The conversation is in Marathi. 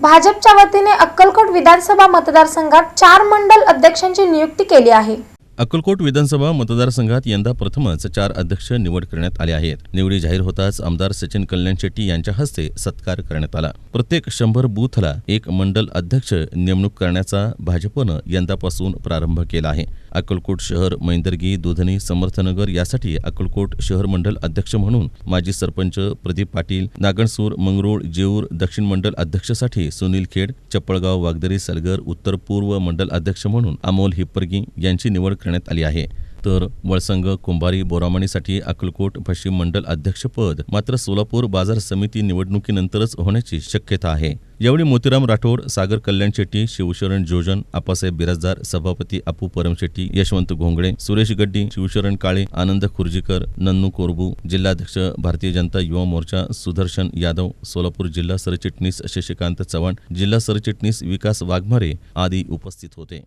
भाजपच्या वतीने अक्कलकोट विधानसभा मतदारसंघात चार मंडल अध्यक्षांची नियुक्ती केली आहे. अक्कलकोट विधानसभा मतदारसंघात यंदा प्रथमच चार अध्यक्ष निवड करण्यात आले आहेत. निवडी जाहीर होताच आमदार सचिन कल्याण शेट्टी यांच्या हस्ते सत्कार करण्यात आला. प्रत्येक शंभर बूथला एक मंडल अध्यक्ष नेमणूक करण्याचा भाजपनं यंदापासून प्रारंभ केला आहे. अक्कलकोट शहर मैंदर्गी दुधनी समर्थनगर यासाठी अक्कलकोट शहर मंडल अध्यक्ष म्हणून माजी सरपंच प्रदीप पाटील नागणसूर मंगरुळ जेऊर दक्षिण मंडल अध्यक्षसाठी सुनील खेड चप्पळगाव वागदरी सलगर उत्तर पूर्व मंडल अध्यक्ष म्हणून अमोल हिप्परगी यांची निवड करण्यात आली आहे. तर वळसंग कुंभारी बोरामणीसाठी अक्कलकोट पश्चिम मंडल अध्यक्षपद मात्र सोलापूर बाजार समिती निवडणुकीनंतरच होण्याची शक्यता आहे. यावेळी मोतीराम राठोड सागर कल्याण शेट्टी शिवशरण जोजन आपासाहेब बिराजदार सभापती अपू परमशेट्टी यशवंत घोंगडे सुरेश गड्डी शिवशरण काळे आनंद खुर्जीकर नन्नू कोरबू जिल्हाध्यक्ष भारतीय जनता युवा मोर्चा सुदर्शन यादव सोलापूर जिल्हा सरचिटणीस शशिकांत चव्हाण जिल्हा सरचिटणीस विकास वाघमारे आदी उपस्थित होते.